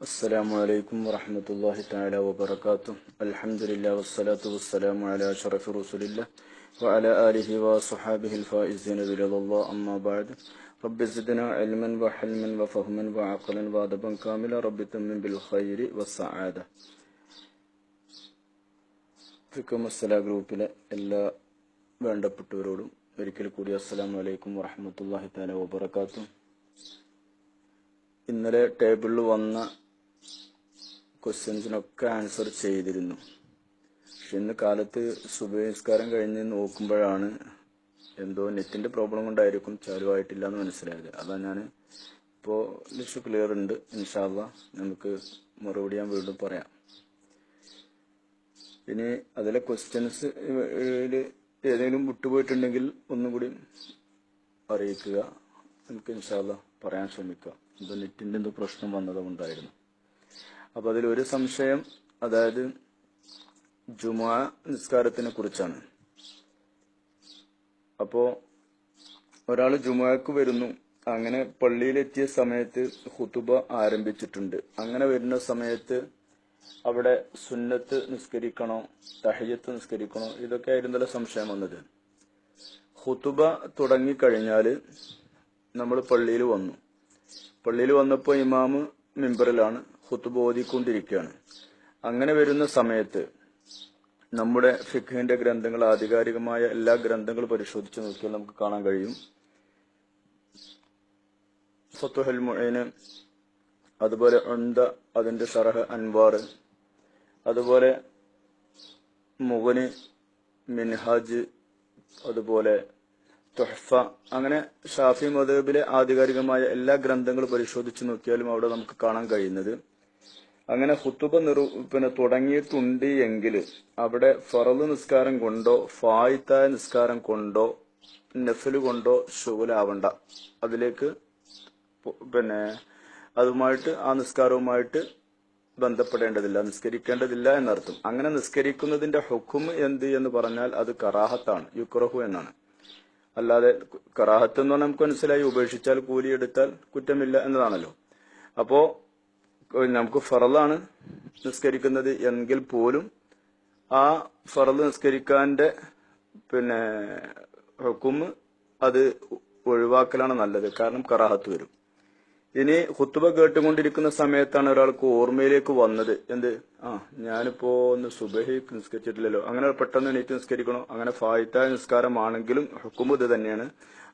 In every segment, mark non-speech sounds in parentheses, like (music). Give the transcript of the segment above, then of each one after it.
السلام عليكم ورحمة الله تعالى وبركاته الحمد لله والصلاة والسلام على أشرف رسول الله وعلى آله وصحابه الفائزين برضا الله أما بعد رب زدنا علما وحلما وفهما وعقلا وادبا كاملا رب تمن بالخير والسعادة ഫിക്ക മസല ഗ്രൂപ്പിലെ എല്ലാ വേണ്ടപ്പെട്ടവരോടും ഒരിക്കൽ കൂടി അസ്സലാമു അലൈക്കും വറഹമത്തല്ലാഹി താല വബർക്കാത്തു ഇന്നലെ ടേബിളിൽ വന്ന ക്വസ്റ്റ്യൻസിനൊക്കെ ആൻസർ ചെയ്തിരുന്നു. പക്ഷെ ഇന്ന് കാലത്ത് സുബഹിസ്കാരം കഴിഞ്ഞ് നോക്കുമ്പോഴാണ് എന്തോ നെറ്റിന്റെ പ്രോബ്ലം കൊണ്ടായിരിക്കും ചാലുവായിട്ടില്ല എന്ന് മനസ്സിലായത്. അതാ ഞാൻ ഇപ്പോൾ ലിസ്റ്റ് ക്ലിയർ ഉണ്ട്. ഇൻഷാല്ല നമുക്ക് മറുപടി ഞാൻ വീണ്ടും പറയാം. ഇനി അതിലെ ക്വസ്റ്റ്യൻസ് ഏതെങ്കിലും വിട്ടുപോയിട്ടുണ്ടെങ്കിൽ ഒന്നും കൂടി അറിയിക്കുക നമുക്ക് ഇൻഷാല്ല പറയാൻ ശ്രമിക്കാം എന്തോ നെറ്റിന്റെ എന്തോ പ്രശ്നം വന്നതുകൊണ്ടായിരുന്നു അപ്പൊ ഒരു സംശയം അതായത് ജുമാ നിസ്കാരത്തിനെ കുറിച്ചാണ്. അപ്പോ ഒരാൾ ജുമാക്ക് വരുന്നു. അങ്ങനെ പള്ളിയിലെത്തിയ സമയത്ത് ഹുതുബ ആരംഭിച്ചിട്ടുണ്ട്. അങ്ങനെ വരുന്ന സമയത്ത് അവിടെ സുന്നത്ത് നിസ്കരിക്കണോ തഹയ്യത്ത് നിസ്കരിക്കണോ ഇതൊക്കെ ആയിരുന്നല്ലോ സംശയം വന്നത്. ഹുതുബ തുടങ്ങിക്കഴിഞ്ഞാൽ നമ്മൾ പള്ളിയിൽ വന്നു. പള്ളിയിൽ വന്നപ്പോൾ ഇമാമ് മിമ്പറിലാണ് ഹുത്തുബ ഓതിക്കൊണ്ടിരിക്കുകയാണ്. അങ്ങനെ വരുന്ന സമയത്ത് നമ്മുടെ ഫിഖിന്റെ ഗ്രന്ഥങ്ങൾ ആധികാരികമായ എല്ലാ ഗ്രന്ഥങ്ങളും പരിശോധിച്ച് നോക്കിയാൽ നമുക്ക് കാണാൻ കഴിയും. ഫത്തുഹൽ മുഴന് അതുപോലെ ഉന്ത അതിന്റെ സറഹ് അൻവാർ അതുപോലെ മുഗന് മിൻഹാജ് അതുപോലെ തുഹഫ. അങ്ങനെ ഷാഫി മദബിലെ ആധികാരികമായ എല്ലാ ഗ്രന്ഥങ്ങളും പരിശോധിച്ച് നോക്കിയാലും അവിടെ നമുക്ക് കാണാൻ കഴിയുന്നത്. അങ്ങനെ ഹുത്തുബ നിറു പിന്നെ തുടങ്ങിയിട്ടുണ്ട് എങ്കിൽ അവിടെ ഫറൽ നിസ്കാരം കൊണ്ടോ ഫായിത്തായ നിസ്കാരം കൊണ്ടോ നഫൽ കൊണ്ടോ ഷുഗലാവണ്ട. അതിലേക്ക് പിന്നെ അതുമായിട്ട് ആ നിസ്കാരവുമായിട്ട് ബന്ധപ്പെടേണ്ടതില്ല നിസ്കരിക്കേണ്ടതില്ല എന്നർത്ഥം. അങ്ങനെ നിസ്കരിക്കുന്നതിന്റെ ഹുക്കും എന്ത് എന്ന് പറഞ്ഞാൽ അത് കറാഹത്താണ് യുക്രഹു എന്നാണ്. അല്ലാതെ കറാഹത്ത് എന്ന് പറഞ്ഞാൽ നമുക്ക് മനസ്സിലായി. ഉപേക്ഷിച്ചാൽ കൂലി എടുത്താൽ കുറ്റമില്ല എന്നതാണല്ലോ. അപ്പോ നമുക്ക് ഫറലാണ് നിസ്കരിക്കുന്നത് എങ്കിൽ പോലും ആ ഫറൽ നിസ്കരിക്കാന്റെ പിന്നെ ഹുക്കും അത് ഒഴിവാക്കലാണ് നല്ലത്. കാരണം കറാഹത്ത് വരും. ഇനി ഹുത്തുബ കേട്ടുകൊണ്ടിരിക്കുന്ന സമയത്താണ് ഒരാൾക്ക് ഓർമ്മയിലേക്ക് വന്നത്. എന്ത്? ആ ഞാനിപ്പോ ഒന്ന് സുബഹി നിസ്കരിച്ചിട്ടില്ലല്ലോ. അങ്ങനെ പെട്ടെന്ന് എണീറ്റ് നിസ്കരിക്കണോ? അങ്ങനെ ഫായിത്തായ നിസ്കാരമാണെങ്കിലും ഹുക്കുമ്പ് ഇത് തന്നെയാണ്.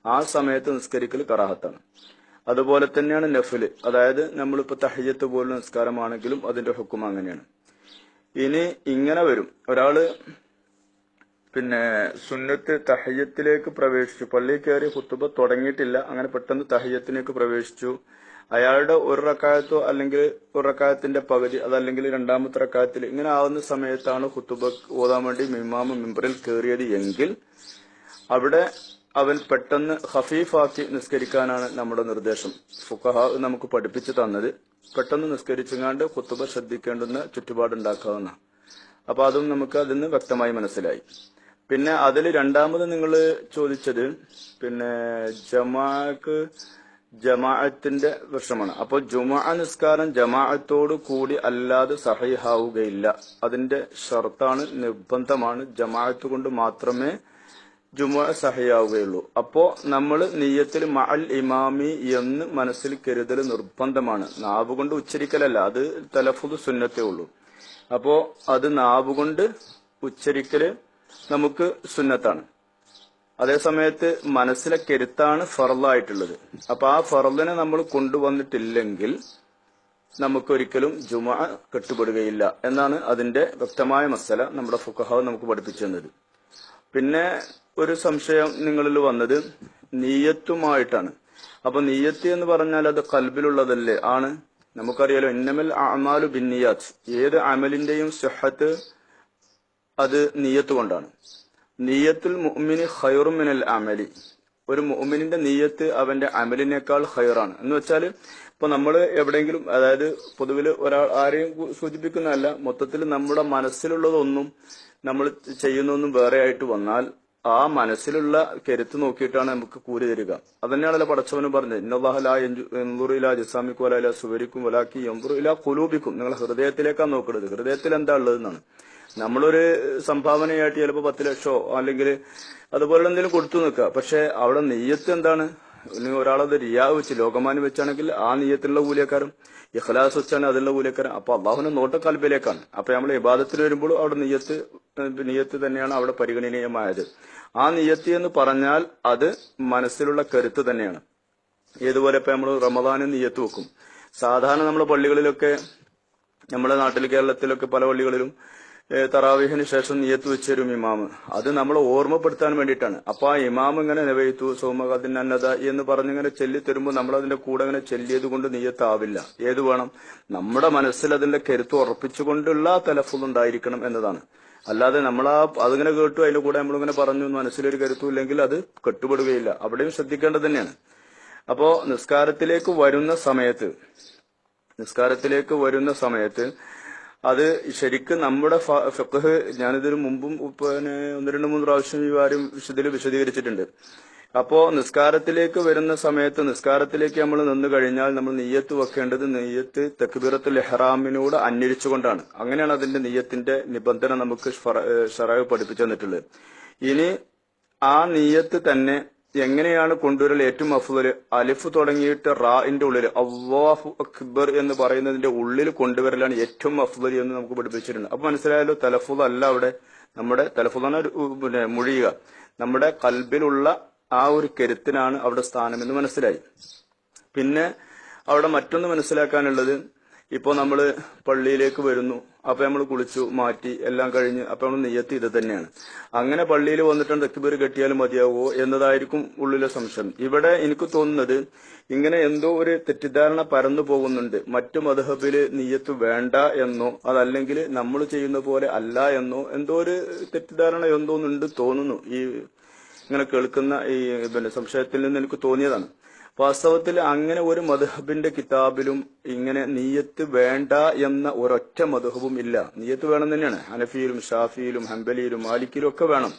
ആ സമയത്ത് നിസ്കരിക്കൽ കറാഹത്താണ്. അതുപോലെ തന്നെയാണ് നഫിൽ. അതായത് നമ്മളിപ്പോ തഹയ്യത്ത് പോലുള്ള നിസ്കാരമാണെങ്കിലും അതിന്റെ ഹുക്കും അങ്ങനെയാണ്. ഇനി ഇങ്ങനെ വരും. ഒരാൾ പിന്നെ സുന്നത്ത് തഹയ്യത്തിലേക്ക് പ്രവേശിച്ചു. പള്ളി കയറി ഹുത്തുബ തുടങ്ങിയിട്ടില്ല. അങ്ങനെ പെട്ടെന്ന് തഹയ്യത്തിലേക്ക് പ്രവേശിച്ചു. അയാളുടെ ഒരു റക്കായത്തോ അല്ലെങ്കിൽ ഒരു റക്കായത്തിന്റെ പകുതി അതല്ലെങ്കിൽ രണ്ടാമത്തെ റക്കായത്തിൽ ഇങ്ങനെ ആവുന്ന സമയത്താണ് ഹുത്തുബ ഓതാൻ വേണ്ടി മിമാമ മെമ്പറിൽ കയറിയത് എങ്കിൽ അവിടെ അവൻ പെട്ടെന്ന് ഹഫീഫാക്കി നിസ്കരിക്കാനാണ് നമ്മുടെ നിർദ്ദേശം. ഫുഖഹ നമുക്ക് പഠിപ്പിച്ചു തന്നത്. പെട്ടെന്ന് നിസ്കരിച്ചങ്ങാണ്ട് ഹുത്തുബ ശ്രദ്ധിക്കേണ്ടുന്ന ചുറ്റുപാടുണ്ടാക്കാവുന്ന അപ്പൊ അതും നമുക്ക് അതിൽ നിന്ന് വ്യക്തമായി മനസ്സിലായി. പിന്നെ അതിൽ രണ്ടാമത് നിങ്ങൾ ചോദിച്ചത് പിന്നെ ജമാക്ക് ജമാഅത്തിന്റെ വൃക്ഷമാണ് അപ്പോൾ ജുമാ നിസ്കാരം ജമാഅത്തോട് കൂടി അല്ലാതെ സഹിഹാവുകയില്ല. അതിന്റെ ഷർത്താണ് നിർബന്ധമാണ്. ജമാഅത്ത് കൊണ്ട് മാത്രമേ ജുമാ സഹയാവുകയുള്ളൂ അപ്പോ നമ്മൾ നീയത്തിൽ മഅൽ ഇമാമി എന്ന് മനസ്സിൽ കരുതൽ നിർബന്ധമാണ്. നാവ് കൊണ്ട് ഉച്ചരിക്കലല്ല അത് തലഫുദ് സുന്നത്തേ ഉള്ളൂ. അപ്പോ അത് നാവ് കൊണ്ട് ഉച്ചരിക്കൽ നമുക്ക് സുന്നത്താണ്. അതേ സമയത്ത് മനസ്സിലെ കരുത്താണ് ഫറലായിട്ടുള്ളത്. അപ്പൊ ആ ഫറലിനെ നമ്മൾ കൊണ്ടുവന്നിട്ടില്ലെങ്കിൽ നമുക്കൊരിക്കലും ജുമ കെട്ടുപെടുകയില്ല എന്നാണ് അതിന്റെ വ്യക്തമായ മസല നമ്മുടെ ഫുഖഹാവ് നമുക്ക് പഠിപ്പിച്ചു തന്നത് പിന്നെ ഒരു സംശയം നിങ്ങളിൽ വന്നത് നീയത്തുമായിട്ടാണ്. അപ്പൊ നീയത്ത് എന്ന് പറഞ്ഞാൽ അത് കൽബിലുള്ളതല്ലേ? ആണ്. നമുക്കറിയാലോ ഇന്നമൽ അമാലു ബിന്നിയാത്ത്. ഏത് അമലിന്റെയും സുഹത്ത് അത് നീയത്ത് കൊണ്ടാണ്. നീയത്തുൽ മുഅ്മിനി ഖൈറുമിനൽ അമലി. ഒരു മുഅ്മിനിന്റെ നീയത്ത് അവന്റെ അമലിനേക്കാൾ ഖൈറാണ്. എന്ന് വെച്ചാൽ ഇപ്പൊ നമ്മൾ എവിടെയെങ്കിലും അതായത് പൊതുവിൽ ഒരാൾ ആരെയും സൂചിപ്പിക്കുന്നതല്ല മൊത്തത്തിൽ നമ്മുടെ മനസ്സിലുള്ളതൊന്നും നമ്മൾ ചെയ്യുന്നൊന്നും വേറെ ആയിട്ട് വന്നാൽ ആ മനസ്സിലുള്ള കരുത്ത് നോക്കിയിട്ടാണ് നമുക്ക് കൂലി തരിക. അതന്നെയാണല്ലോ പടച്ചവന് പറഞ്ഞത്. ഇന്നല്ലാഹലാ എന്തൂറില ജിസാമിക്കും അല്ല സുവരിക്കും വലാക്കി എംബുറില കുലൂബിക്കും നിങ്ങൾ ഹൃദയത്തിലേക്കാണ് നോക്കുന്നത് ഹൃദയത്തിൽ എന്താ ഉള്ളതെന്നാണ്. നമ്മളൊരു സംഭാവനയായിട്ട് ചിലപ്പോൾ പത്ത് ലക്ഷമോ അല്ലെങ്കിൽ അതുപോലെ എന്തെങ്കിലും കൊടുത്തു നിൽക്കുക. പക്ഷെ അവിടെ നെയ്യത്ത് എന്താണ്? ഒരാളത് റിയാ വെച്ച് ലോകമാനം വെച്ചാണെങ്കിൽ ആ നെയ്യത്തിലുള്ള കൂലിയക്കാരും ഇഖ്ലാസ് വെച്ചാണ് അതിലുള്ള കൂലിയക്കാരൻ അപ്പൊ അള്ളാഹുവിന്റെ നോട്ട കൽബിലേക്കാണ് അപ്പൊ നമ്മൾ ഇബാദത്തിൽ വരുമ്പോഴും അവിടെ നെയ്യത്ത് നിയത്ത് തന്നെയാണ് അവിടെ പരിഗണനീയമായത്. ആ നെയ്യത്ത് എന്ന് പറഞ്ഞാൽ അത് മനസ്സിലുള്ള കരുത്ത് തന്നെയാണ്. ഏതുപോലെ ഇപ്പൊ നമ്മൾ റമദാനും നെയ്യത്ത് വെക്കും. സാധാരണ നമ്മുടെ പള്ളികളിലൊക്കെ നമ്മുടെ നാട്ടിൽ കേരളത്തിലൊക്കെ പല പള്ളികളിലും തറാവീഹിന് ശേഷം നിയത്ത് വെച്ചൊരു ഇമാമ്. അത് നമ്മൾ ഓർമ്മപ്പെടുത്താൻ വേണ്ടിയിട്ടാണ്. അപ്പൊ ആ ഇമാം ഇങ്ങനെ നെവയിത്തു സോമകദിൻ അന്നത എന്ന് പറഞ്ഞിങ്ങനെ ചെല്ലിത്തരുമ്പോൾ നമ്മൾ അതിന്റെ കൂടെ അങ്ങനെ ചെല്ലിയത് കൊണ്ട് നിയത്താവില്ല. ഏത് വേണം? നമ്മുടെ മനസ്സിൽ അതിന്റെ കരുത്ത് ഉറപ്പിച്ചുകൊണ്ടുള്ള തലഫുൾ ഉണ്ടായിരിക്കണം എന്നതാണ്. അല്ലാതെ നമ്മൾ ആ അതിങ്ങനെ കേട്ടു അതിന്റെ കൂടെ നമ്മളിങ്ങനെ പറഞ്ഞു മനസ്സിലൊരു കരുത്തും ഇല്ലെങ്കിൽ അത് കെട്ടുപെടുകയില്ല. അവിടെയും ശ്രദ്ധിക്കേണ്ടത് തന്നെയാണ്. അപ്പോ നിസ്കാരത്തിലേക്ക് വരുന്ന സമയത്ത് നിസ്കാരത്തിലേക്ക് വരുന്ന സമയത്ത് അത് ശരിക്കും നമ്മുടെ ഫ- ഫിഖ്ഹ് ഞാനിതിനു മുമ്പും പിന്നെ ഒന്ന് രണ്ട് മൂന്ന് പ്രാവശ്യം ഈ കാര്യം വിശദീകരിച്ചിട്ടുണ്ട്. അപ്പോ നിസ്കാരത്തിലേക്ക് വരുന്ന സമയത്ത് നിസ്കാരത്തിലേക്ക് നമ്മൾ നിന്ന് കഴിഞ്ഞാൽ നമ്മൾ നെയ്യത്ത് വെക്കേണ്ടത് നെയ്യത്ത് തക്ബീറത്തുൽ ഇഹ്റാമിനോട് അന്വരിച്ചുകൊണ്ടാണ് അങ്ങനെയാണ് അതിന്റെ നെയ്യത്തിന്റെ നിബന്ധന നമുക്ക് ഷറാവ് പഠിപ്പിച്ചു തന്നിട്ടുള്ളത്. ഇനി ആ നെയ്യത്ത് തന്നെ എങ്ങനെയാണ് കൊണ്ടുവരൽ ഏറ്റവും അഫ്ദൽ? അലിഫ് തുടങ്ങിയിട്ട് റാഇന്റെ ഉള്ളിൽ അള്ളാഹു അക്ബർ എന്ന് പറയുന്നതിന്റെ ഉള്ളിൽ കൊണ്ടുവരലാണ് ഏറ്റവും അഫ്ദൽ എന്ന് നമുക്ക് പഠിപ്പിച്ചിട്ടുണ്ട്. അപ്പൊ മനസ്സിലായാലോ തലഫുദ് അല്ല അവിടെ. നമ്മുടെ തലഫുദാണ് പിന്നെ മുഴിയുക. നമ്മുടെ കൽബിലുള്ള ആ ഒരു കരുത്തിനാണ് അവിടെ സ്ഥാനം എന്ന് മനസ്സിലായി. പിന്നെ അവിടെ മറ്റൊന്ന് മനസ്സിലാക്കാനുള്ളത് ഇപ്പോൾ നമ്മൾ പള്ളിയിലേക്ക് വരുന്നു. അപ്പൊ നമ്മൾ കുളിച്ചു മാറ്റി എല്ലാം കഴിഞ്ഞ് അപ്പൊ നമ്മൾ നെയ്യത്ത് ഇത് തന്നെയാണ്. അങ്ങനെ പള്ളിയിൽ വന്നിട്ടുണ്ട് തെക്കുപേര് കെട്ടിയാലും മതിയാവോ എന്നതായിരിക്കും ഉള്ളിലെ സംശയം. ഇവിടെ എനിക്ക് തോന്നുന്നത് ഇങ്ങനെ എന്തോ ഒരു തെറ്റിദ്ധാരണ പരന്നു പോകുന്നുണ്ട്. മറ്റു മധഹബിൽ നെയ്യത്ത് വേണ്ട എന്നോ അതല്ലെങ്കിൽ നമ്മൾ ചെയ്യുന്ന പോലെ അല്ല എന്നോ എന്തോ ഒരു തെറ്റിദ്ധാരണ എന്തോന്നുണ്ട് തോന്നുന്നു. ഈ ഇങ്ങനെ കേൾക്കുന്ന ഈ പിന്നെ സംശയത്തിൽ നിന്ന് എനിക്ക് തോന്നിയതാണ്. വാസ്തവത്തിൽ അങ്ങനെ ഒരു മധുഹബിന്റെ കിതാബിലും ഇങ്ങനെ നീയത്ത് വേണ്ട എന്ന ഒരൊറ്റ മധുഹബും ഇല്ല. നീയത്ത് വേണം തന്നെയാണ്. ഹനഫിയിലും ഷാഫിയിലും ഹംബലിയിലും മാലിക്കിലും ഒക്കെ വേണം.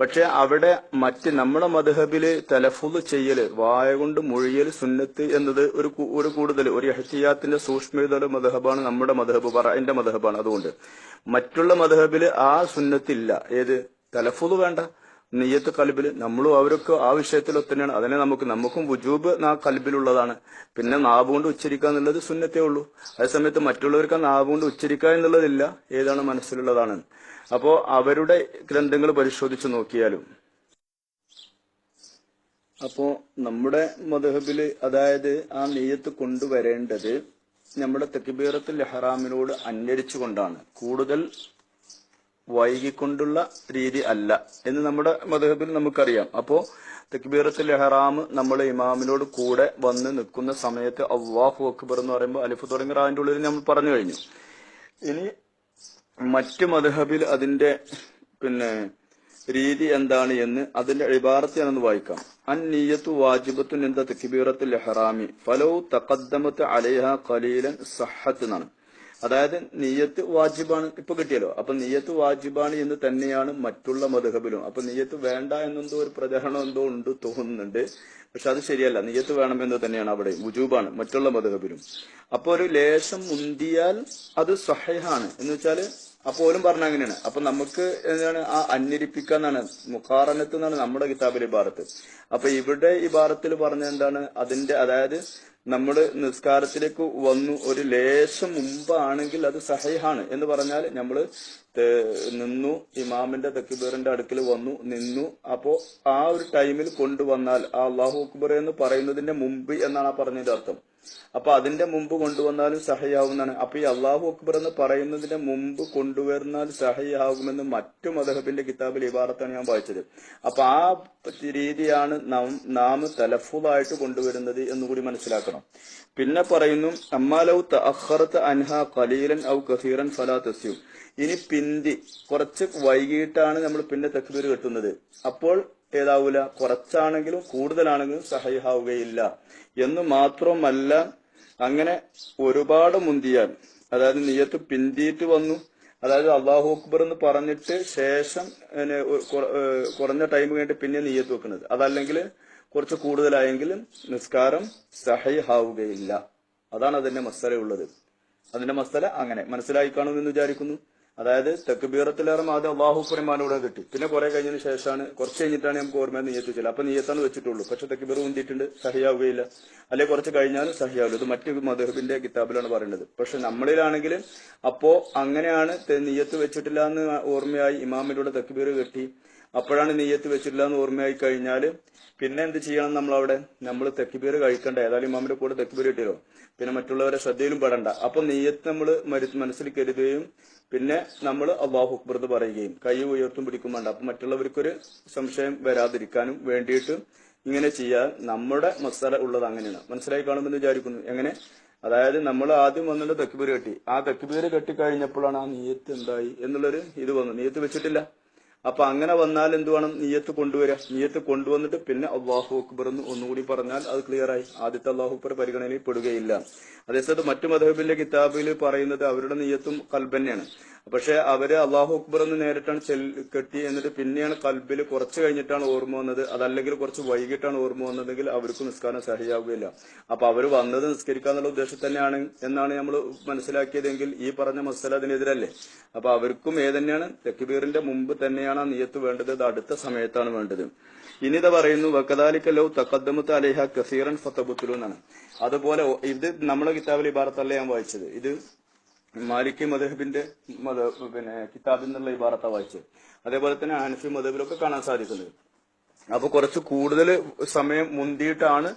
പക്ഷെ അവിടെ മറ്റ് നമ്മുടെ മധുഹബിൽ തലഫുദ് ചെയ്യൽ വായ കൊണ്ട് മൊഴിയൽ സുന്നത്ത് എന്നത് ഒരു ഒരു കൂടുതൽ ഒരു എഹ്തിയാത്തിന്റെ സൂക്ഷ്മതയുടെ മധുഹബാണ് നമ്മുടെ മധുഹബ് പറന്റെ മധുഹബാണ്. അതുകൊണ്ട് മറ്റുള്ള മധുഹബിൽ ആ സുന്നത്തില്ല ഏത്? തലഫുദ് വേണ്ട. നെയ്യത്ത് കൽബിൽ നമ്മളും അവരൊക്കെ ആ വിഷയത്തിൽ തന്നെയാണ് അതിനെ നമുക്ക് നമുക്കും വുജൂബ് ആ കൽബിലുള്ളതാണ്. പിന്നെ നാവ് കൊണ്ട് ഉച്ചരിക്കുക എന്നുള്ളത് സുന്നത്തേ ഉള്ളൂ. അതേസമയത്ത് മറ്റുള്ളവർക്ക് നാവ് കൊണ്ട് ഉച്ചരിക്കുക എന്നുള്ളതില്ല. ഏതാണ് മനസ്സിലുള്ളതാണ്. അപ്പോ അവരുടെ ഗ്രന്ഥങ്ങൾ പരിശോധിച്ച് നോക്കിയാലും. അപ്പോ നമ്മുടെ മധുഹബിൽ അതായത് ആ നെയ്യത്ത് കൊണ്ടുവരേണ്ടത് നമ്മുടെ തെക്കിബീറത്തുൽ ഹറാമിനോട് അന്വരിച്ചുകൊണ്ടാണ്. കൂടുതൽ വൈകിക്കൊണ്ടുള്ള രീതി അല്ല എന്ന് നമ്മുടെ മധുഹബിൽ നമുക്കറിയാം. അപ്പോ തക്ബീറത്തുൽ ഇഹ്റാം നമ്മൾ ഇമാമിനോട് കൂടെ വന്ന് നിൽക്കുന്ന സമയത്ത് അള്ളാഹു അക്ബർ എന്ന് പറയുമ്പോൾ അലിഫ് തുടങ്ങിയ റാവിന്റെ ഉള്ളിൽ നമ്മൾ പറഞ്ഞു കഴിഞ്ഞു. ഇനി മറ്റ് മധുഹബിൽ അതിന്റെ പിന്നെ രീതി എന്താണ് എന്ന് അതിന്റെ ഇബാറത്ത് ഞാനൊന്ന് വായിക്കാം. അൻ നീയത്തു വാജിബത്തുൻ എന്താ തക്ബീറത്തുൽ ഇഹ്റാമി. ഫലോ തഖദ്ദമത്ത് അലൈഹ ഖലീലൻ സഹത്ത് എന്നാണ്. അതായത് നീയത്ത് വാജിബാണ് ഇപ്പൊ കിട്ടിയല്ലോ. അപ്പൊ നീയത്ത് വാജിബാണ് എന്ന് തന്നെയാണ് മറ്റുള്ള മധുഹബിലും. അപ്പൊ നീയത്ത് വേണ്ട എന്നെന്തോ ഒരു പ്രചരണം എന്തോ ഉണ്ട് തോന്നുന്നുണ്ട്. പക്ഷെ അത് ശരിയല്ല. നിയത്ത് വേണമെന്ന് തന്നെയാണ് അവിടെ വുജൂബാണ്. മറ്റുള്ള മതഹബിലും അപ്പൊ ഒരു ലേശം മുന്തിയാൽ അത് സഹയാണ് എന്ന് വെച്ചാൽ അപ്പൊ അപ്പോലും പറഞ്ഞ അങ്ങനെയാണ്. അപ്പൊ നമുക്ക് എന്താണ് ആ അന്വരിപ്പിക്കാന്നാണ് മുഖാറനത്ത് എന്നാണ് നമ്മുടെ കിതാബിലെ ഭാരത്ത് അപ്പൊ ഇവിടെ ഈ ഭാരത്തിൽ പറഞ്ഞ എന്താണ്? അതിന്റെ അതായത് നമ്മൾ നിസ്കാരത്തിലേക്ക് വന്നു ഒരു ലേശം മുമ്പാണെങ്കിൽ അത് സഹൈഹാണ് എന്ന് പറഞ്ഞാൽ നമ്മൾ നിന്നു ഇമാമിന്റെ തക്കിബീറിന്റെ അടുക്കൽ വന്നു നിന്നു. അപ്പോ ആ ഒരു ടൈമിൽ കൊണ്ടുവന്നാൽ ആ അള്ളാഹു അക്ബർ എന്ന് പറയുന്നതിന്റെ മുമ്പ് എന്നാണ് ആ പറഞ്ഞതിന്റെ അർത്ഥം. അപ്പൊ അതിന്റെ മുമ്പ് കൊണ്ടുവന്നാലും സഹയാവുന്നതാണ്. അപ്പൊ ഈ അള്ളാഹു അക്ബർ എന്ന് പറയുന്നതിന്റെ മുമ്പ് കൊണ്ടുവരുന്നാൽ സഹയാകുമെന്ന് മറ്റു മദഹബിന്റെ കിതാബിൽ ഇബാറത്താണ് ഞാൻ വായിച്ചത്. അപ്പൊ ആ രീതിയാണ് നാം നാം തലഫുദായിട്ട് കൊണ്ടുവരുന്നത് എന്നുകൂടി മനസ്സിലാക്കണം. പിന്നെ പറയുന്നു അമ്മാലൗ തഅഖറത അൻഹ ഖലീലൻ ഔ കസീറൻ ഫലാ തസ്യു. ഇനി പിന്തി കുറച്ച് വൈകിട്ടാണ് നമ്മൾ പിന്നെ തക്ബീർ കെട്ടുന്നത്. അപ്പോൾ ഏതാവൂല. കുറച്ചാണെങ്കിലും കൂടുതലാണെങ്കിലും സഹയാവുകയില്ല എന്ന് മാത്രമല്ല അങ്ങനെ ഒരുപാട് മുന്തിയാൽ അതായത് നിയത്ത് പിന്തിയിട്ട് വന്നു. അതായത് അള്ളാഹു അക്ബർ എന്ന് പറഞ്ഞിട്ട് ശേഷം കുറഞ്ഞ ടൈം കഴിഞ്ഞിട്ട് പിന്നെ നീയത്ത് വെക്കുന്നത്. അതല്ലെങ്കിൽ കുറച്ച് കൂടുതലായെങ്കിലും നിസ്കാരം സഹയാവുകയില്ല അതാണ് അതിന്റെ മസല ഉള്ളത്. അതിന്റെ മസല അങ്ങനെ. മനസ്സിലായി കാണുമെന്ന് വിചാരിക്കുന്നു. അതായത് തെക്കുബീറത്തിലേറെ ആദ്യം അള്ളാഹു പുരമാനോട് കിട്ടി. പിന്നെ കുറെ കഴിഞ്ഞതിന് ശേഷമാണ് കുറച്ച് കഴിഞ്ഞിട്ടാണ് നമുക്ക് ഓർമ്മ നീയത്ത് വെച്ചില്ല അപ്പൊ നീയത്താണ് വെച്ചിട്ടുള്ളൂ. പക്ഷെ തെക്കുബീർ ഊന്തിയിട്ടുണ്ട് സഹിയാവുകയില്ല. അല്ലെ കുറച്ച് കഴിഞ്ഞാൽ സഹിയാവില്ല ഇത് മറ്റു മധുഹബിന്റെ കിതാബിലാണ് പറയുന്നത്. പക്ഷെ നമ്മളിലാണെങ്കിൽ അപ്പോ അങ്ങനെയാണ് നീയത്ത് വെച്ചിട്ടില്ല എന്ന് ഓർമ്മയായി ഇമാമിലൂടെ തെക്കുബീർ കെട്ടി. അപ്പോഴാണ് നെയ്യത്ത് വെച്ചിട്ടില്ല എന്ന് ഓർമ്മയായി കഴിഞ്ഞാൽ പിന്നെ എന്ത് ചെയ്യണം നമ്മൾ അവിടെ നമ്മൾ തെക്കുബീർ കഴിക്കണ്ട. ഏതായാലും ഇമാമിന്റെ കൂടെ തെക്കുബീർ കിട്ടിയല്ലോ. പിന്നെ മറ്റുള്ളവരെ ശ്രദ്ധയിലും പെടണ്ട. അപ്പൊ നെയ്യത്ത് നമ്മൾ മനസ്സിൽ കരുതുകയും പിന്നെ നമ്മൾ അള്ളാഹു അക്ബർ എന്ന് പറയുകയും കൈ ഉയർത്തും പിടിക്കും വേണ്ട. അപ്പൊ മറ്റുള്ളവർക്കൊരു സംശയം വരാതിരിക്കാനും വേണ്ടിയിട്ട് ഇങ്ങനെ ചെയ്യാൻ നമ്മുടെ മസാല ഉള്ളത് അങ്ങനെയാണ്. മനസ്സിലായി കാണുമെന്ന് വിചാരിക്കുന്നു. എങ്ങനെ? അതായത് നമ്മൾ ആദ്യം വന്നിട്ട് തെക്കുപേര് കെട്ടി. ആ തെക്കുപേര് കെട്ടി കഴിഞ്ഞപ്പോഴാണ് ആ നീയത്ത് എന്തായി എന്നുള്ളൊരു ഇത് വന്നു. നീയത്ത് വെച്ചിട്ടില്ല. അപ്പൊ അങ്ങനെ വന്നാൽ എന്ത് വേണം? നീയത്ത് കൊണ്ടുവരിക നീയത്ത് കൊണ്ടുവന്നിട്ട് പിന്നെ അള്ളാഹു അക്ബർ എന്ന് ഒന്നുകൂടി പറഞ്ഞാൽ അത് ക്ലിയറായി ആദ്യത്തെ അള്ളാഹു അക്ബർ പരിഗണനയിൽ പെടുകയില്ല അതേസമയത്ത് മറ്റു മധബിന്റെ കിതാബിൽ പറയുന്നത് അവരുടെ നീയത്തും കൽബന്നെയാണ് പക്ഷെ അവർ അള്ളാഹു അക്ബർ എന്ന് നേരിട്ടാണ് കെട്ടി എന്നിട്ട് പിന്നെയാണ് കൽബിൽ കുറച്ച് കഴിഞ്ഞിട്ടാണ് ഓർമ്മ വന്നത്. അതല്ലെങ്കിൽ കുറച്ച് വൈകിട്ടാണ് ഓർമ്മ വന്നതെങ്കിൽ അവർക്ക് നിസ്കാരം സഹിയാവുകയില്ല. അപ്പൊ അവർ വന്നത് നിസ്കരിക്കാന്നുള്ള ഉദ്ദേശം തന്നെയാണ് എന്നാണ് നമ്മൾ മനസ്സിലാക്കിയതെങ്കിൽ ഈ പറഞ്ഞ മസല അതിനെതിരല്ലേ? അപ്പൊ അവർക്കും ഏതന്നെയാണ്? തെക്കുബീറിന്റെ മുമ്പ് തന്നെയാണ് ആ നിയത്ത് വേണ്ടത്. അടുത്ത സമയത്താണ് വേണ്ടത്. ഇനിത പറയുന്നു വക്കദാലിക്കല്ലോ തക്കദ്ദമത്ത് അലേഹ കസീറൻ ഫത്തബുത്തുലു എന്നാണ്. അതുപോലെ ഇത് നമ്മുടെ കിതാബിൽ ഇബാറത്തല്ല ഞാൻ വായിച്ചത്. ഇത് മാലിക്കി മദഹബിന്റെ മത പിന്നെ കിതാബിൽ നിന്നുള്ള ഇബാറത്ത വായിച്ചത് അതേപോലെ തന്നെ ആനഫി മദബിലൊക്കെ കാണാൻ സാധിക്കുന്നത്. അപ്പൊ കുറച്ച് കൂടുതൽ സമയം മുന്തിയിട്ടാണ്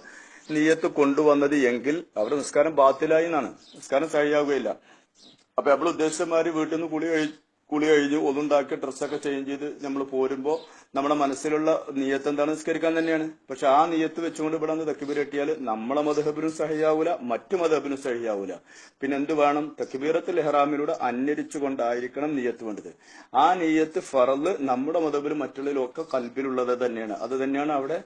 നീയത്ത് കൊണ്ടുവന്നത് എങ്കിൽ അവരുടെ നിസ്കാരം ബാത്തിലായി എന്നാണ്. നിസ്കാരം സഹിയാവുകയില്ല. അപ്പൊ നമ്മൾ ഉദ്ദേശന്മാര് വീട്ടിൽ നിന്ന് കുളി കഴി കുളി കഴിഞ്ഞ് ഒന്നുണ്ടാക്കി ഡ്രസ്സൊക്കെ ചേഞ്ച് ചെയ്ത് നമ്മൾ പോരുമ്പോൾ നമ്മുടെ മനസ്സിലുള്ള നീയത്ത് എന്താണ് നിസ്കരിക്കാൻ തന്നെയാണ്. പക്ഷെ ആ നീയത്ത് വെച്ചുകൊണ്ട് ഇവിടെ നിന്ന് തക്കിബീർ കെട്ടിയാൽ നമ്മളെ മധുഹബിനും സഹിയാവൂല മറ്റു മധുഹബിനും സഹിയാവൂല. പിന്നെ എന്ത് വേണം? തക്കിബീറത്തിൽ എഹ്റാമിലൂടെ അന്വരിച്ചുകൊണ്ടായിരിക്കണം നീയത്ത് വേണ്ടത്. ആ നീയത്ത് ഫറൽ നമ്മുടെ മതബിലും മറ്റുള്ളതിലും ഒക്കെ കൽബിലുള്ളത് തന്നെയാണ്. അത് തന്നെയാണ് അവിടെ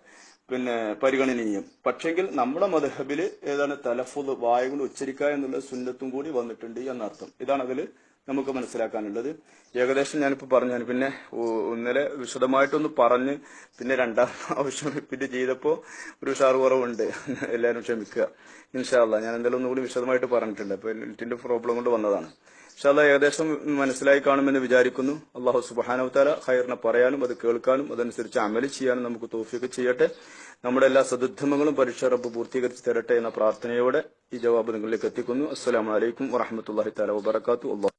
പിന്നെ പരിഗണനീയം. പക്ഷെങ്കിൽ നമ്മുടെ മധബിൽ ഏതാണ് തലഫുദ് വായ കൊണ്ട് ഉച്ചരിക്കുക എന്നുള്ള സുന്നത്തും കൂടി വന്നിട്ടുണ്ട് എന്നർത്ഥം. ഇതാണ് അതിൽ നമുക്ക് മനസ്സിലാക്കാനുള്ളത്. ഏകദേശം ഞാനിപ്പോൾ പറഞ്ഞു ഞാൻ പിന്നെ ഇന്നലെ വിശദമായിട്ടൊന്ന് പറഞ്ഞ് പിന്നെ രണ്ടാം (laughs) ആവശ്യം റിപ്പീറ്റ് ചെയ്തപ്പോൾ ഒരു ഉഷാർ കുറവുണ്ട് (laughs) എല്ലാവരും ക്ഷമിക്കുക. ഇൻഷാല്ല ഞാൻ എന്തായാലും ഒന്നുകൂടി വിശദമായിട്ട് പറഞ്ഞിട്ടുണ്ട്. അപ്പോൾ നെറ്റിന്റെ പ്രോബ്ലം കൊണ്ട് വന്നതാണ്. ഇൻഷാല്ല ഏകദേശം മനസ്സിലായി കാണുമെന്ന് വിചാരിക്കുന്നു. അള്ളാഹു സുബാനവത്താല ഹൈറിനെ പറയാനും അത് കേൾക്കാനും അതനുസരിച്ച് അമൽ ചെയ്യാനും നമുക്ക് തോഫിയൊക്കെ ചെയ്യട്ടെ. നമ്മുടെ എല്ലാ സദുദ്ധമങ്ങളും പരീക്ഷ പൂർത്തീകരിച്ച് തരട്ടെ എന്ന പ്രാർത്ഥനയോടെ ഈ ജവാബ് നിങ്ങളിലേക്ക് എത്തിക്കുന്നു. അസ്സലാമലൈക്കും വറഹമത്തല്ലാഹി താല വബർക്കാത്തു അള്ളാഹു